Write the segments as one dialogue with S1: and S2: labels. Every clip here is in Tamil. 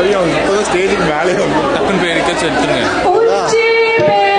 S1: வரையும் அவங்க இப்போதான் ஸ்டேஜுக்கு மேலே வந்து
S2: டக்குன்னு போய் இருக்க எடுத்துருங்க.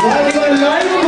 S3: Why you alive?